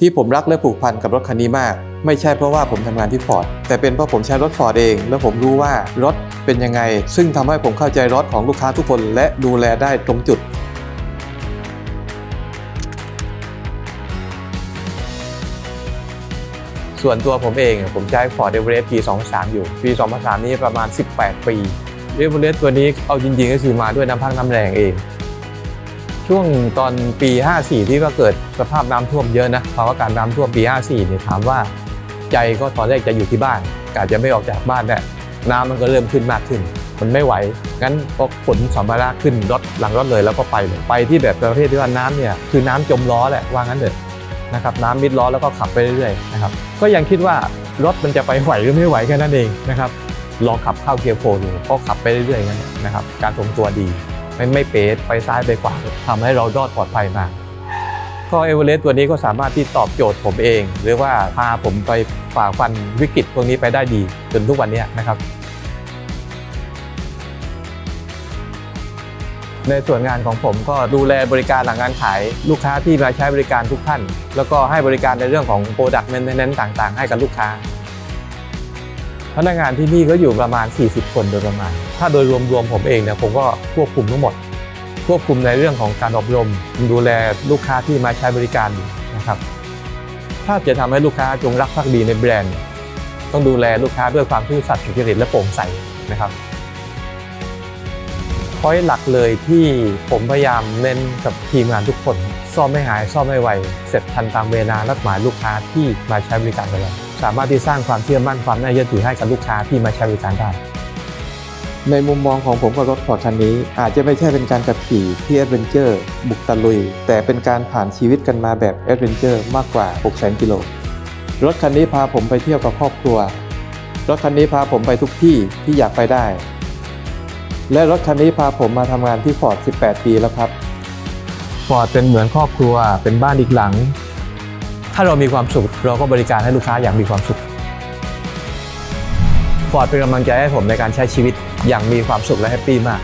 ที่ผมรักและผูกพันกับรถคันนี้มาก ไม่ใช่เพราะว่าผมทำงานที่ฟอร์ดแต่เป็นเพราะผมใช้รถฟอร์ดเอง แล้วผมรู้ว่ารถเป็นยังไง ซึ่งทำให้ผมเข้าใจรถของลูกค้าทุกคน และดูแลได้ตรงจุด ส่วนตัวผมเองผมใช้ Ford Everest P 2 3 อยู่ P 2 3นี้ประมาณ 18 ปี Everest ตัวนี้เอาจริงๆก็คือมาด้วยน้ำพักน้ำแรงเอง ช่วงตอนปี 54 ที่ว่าเกิดสภาพน้ำท่วมเยอะนะภาวะการน้ำท่วมปี 54เนี่ยถามว่าใจก็ตอนแรกจะอยู่ที่บ้านกะจะไม่ออกจากบ้านแหละน้ำมันก็เริ่มขึ้นมากขึ้น มันไม่ไหว งั้นก็ขนสัมภาระขึ้นรถหลังรถเลยแล้วก็ไปเลยไปที่แบบประเภทที่ว่าน้ำเนี่ยคือน้ำจมล้อแหละว่างั้นเถอะนะครับน้ำมิดล้อแล้วก็ขับไปเรื่อยๆนะครับก็ยังคิดว่ารถมันจะไปไหวหรือไม่ไหวแค่นั้นเองนะครับลองขับเข้าเกียร์โฟร์ดูก็ขับไปเรื่อยๆงั้นนะครับการทรงตัวดี ไม่ไม่เป๋ไปซ้ายไปขวาทำให้เรารอดปลอดภัยมากก็เอเวอเรสต์ตัวนี้ก็สามารถที่ตอบโจทย์ผมเอง หรือว่าพาผมไปฝ่าฟันวิกฤตพวกนี้ไปได้ดีจนทุกวันนี้นะครับ ในส่วนงานของผมก็ดูแลบริการหลังการขาย ลูกค้าที่มาใช้บริการทุกท่าน แล้วก็ให้บริการในเรื่องของ Product Maintenance ต่างๆ ให้กับลูกค้า พนักงานที่นี่ก็อยู่ประมาณ 40 คนโดยประมาณ ถ้าโดยรวมๆผมเองเนี่ยผมก็ควบคุมทั้งหมด ควบคุมในเรื่องของการอบรม ดูแลลูกค้าที่มาใช้บริการนะครับถ้าจะทำให้ลูกค้าจงรักภักดีในแบรนด์ ต้องดูแลลูกค้าด้วยความซื่อสัตย์สุจริตและโปร่งใสนะครับพอยหลักเลยที่ผมพยายามเน้นกับทีมงานทุกคน ซ่อมไม่หาย ซ่อมไม่ไว เสร็จทันตามเวลานัดหมายลูกค้าที่มาใช้บริการกับเรา สามารถที่สร้างความเชื่อมั่นความน่าเชื่อถือให้กับลูกค้าที่มาใช้บริการได้ในมุมมองของผมกับรถฟอร์ดคันนี้ อาจจะไม่ใช่เป็นการขับขี่ที่แอดเวนเจอร์บุกตะลุย แต่เป็นการผ่านชีวิตกันมาแบบแอดเวนเจอร์มากกว่า 600,000กิโลรถคันนี้พาผมไปเที่ยวกับครอบครัว รถคันนี้พาผมไปทุกที่ที่อยากไปได้ และรถคันนี้พาผมมาทำงานที่ฟอร์ด 18 ปีแล้วครับฟอร์ดเป็นเหมือนครอบครัวเป็นบ้านอีกหลัง ถ้าเรามีความสุข เราก็บริการให้ลูกค้าอย่างมีความสุขฟอร์ดเป็นกำลังใจให้ผมในการใช้ชีวิตอย่างมีความสุขและแฮปปี้มาก